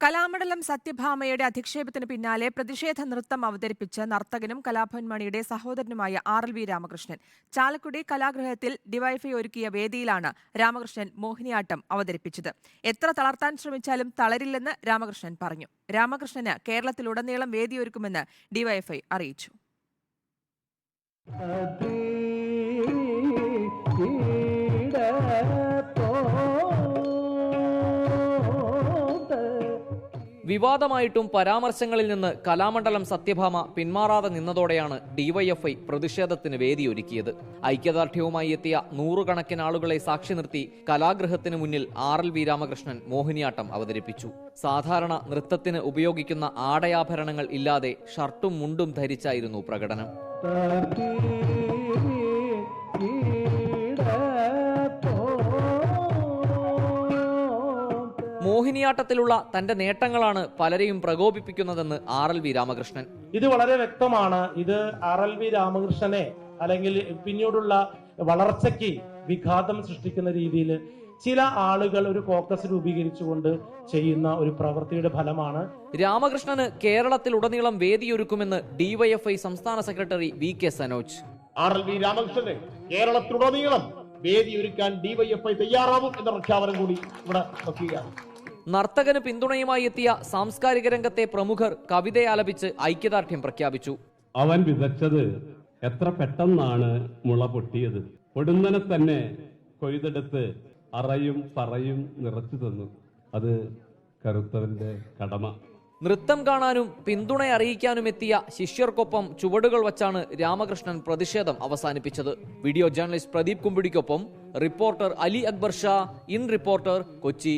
കലാമണ്ഡലം സത്യഭാമയുടെ അധിക്ഷേപത്തിന് പിന്നാലെ പ്രതിഷേധ നൃത്തം അവതരിപ്പിച്ച് നർത്തകനും കലാഭവൻമണിയുടെ സഹോദരനുമായ R L V Ramakrishnan. Chalakudy കലാഗൃഹത്തിൽ DYFI ഒരുക്കിയ വേദിയിലാണ് രാമകൃഷ്ണൻ മോഹിനിയാട്ടം അവതരിപ്പിച്ചത്. എത്ര തളർത്താൻ ശ്രമിച്ചാലും തളരില്ലെന്ന് രാമകൃഷ്ണൻ പറഞ്ഞു. രാമകൃഷ്ണന് കേരളത്തിലുടനീളം വേദിയൊരുക്കുമെന്ന് ഡിവൈഫൈ അറിയിച്ചു. വിവാദമായിട്ടും പരാമർശങ്ങളിൽ നിന്ന് കലാമണ്ഡലം സത്യഭാമ പിന്മാറാതെ നിന്നതോടെയാണ് ഡിവൈഎഫ്ഐ പ്രതിഷേധത്തിന് വേദിയൊരുക്കിയത്. ഐക്യദാർഢ്യവുമായി എത്തിയ നൂറുകണക്കിന് ആളുകളെ സാക്ഷി നിർത്തി കലാഗൃഹത്തിന് മുന്നിൽ R L V Ramakrishnan Mohiniyattam അവതരിപ്പിച്ചു. സാധാരണ നൃത്തത്തിന് ഉപയോഗിക്കുന്ന ആടയാഭരണങ്ങൾ ഇല്ലാതെ ഷർട്ടും മുണ്ടും ധരിച്ചായിരുന്നു പ്രകടനം. മോഹിനിയാട്ടത്തിലുള്ള തന്റെ നേട്ടങ്ങളാണ് പലരെയും പ്രകോപിപ്പിക്കുന്നതെന്ന് ആർ എൽ വി രാമകൃഷ്ണൻ. ഇത് വളരെ വ്യക്തമാണ്. ഇത് ആർ എൽ വി രാമകൃഷ്ണനെ അല്ലെങ്കിൽ പിന്നീടുള്ള വളർച്ചയ്ക്ക് വിഘാതം സൃഷ്ടിക്കുന്ന രീതിയിൽ ചില ആളുകൾ ഒരു കോക്കസ് രൂപീകരിച്ചുകൊണ്ട് ചെയ്യുന്ന ഒരു പ്രവൃത്തിയുടെ ഫലമാണ്. രാമകൃഷ്ണന് കേരളത്തിൽ ഉടനീളം വേദിയൊരുക്കുമെന്ന് ഡിവൈഎഫ്ഐ സംസ്ഥാന secretary V K Sanoj. R L V Ramakrishnan കേരളത്തിലുടനീളം വേദിയൊരുക്കാൻ ഡിവൈഎഫ്ഐ തയ്യാറാവും എന്ന പ്രഖ്യാപനം കൂടി ഇവിടെ നർത്തകന് പിന്തുണയുമായി എത്തിയ സാംസ്കാരിക രംഗത്തെ പ്രമുഖർ കവിതയാലപിച്ച് ഐക്യദാർഢ്യം പ്രഖ്യാപിച്ചു. അവൻ വിതച്ചത് എത്ര പെട്ടെന്നാണ് മുള പൊട്ടിയത്. പൊടുന്നനെ തന്നെ കൊയ്തെടുത്ത് അറയും പറയും നിറച്ചു തന്നു. അത് കരുത്തവന്റെ കടമ. നൃത്തം കാണാനും പിന്തുണ അറിയിക്കാനും എത്തിയ ശിഷ്യർക്കൊപ്പം ചുവടുകൾ വച്ചാണ് രാമകൃഷ്ണൻ പ്രതിഷേധം അവസാനിപ്പിച്ചത്. Video journalist Pradeep കുമ്പിടിക്കൊപ്പം reporter Ali Akbar Shah in reporter Kochi.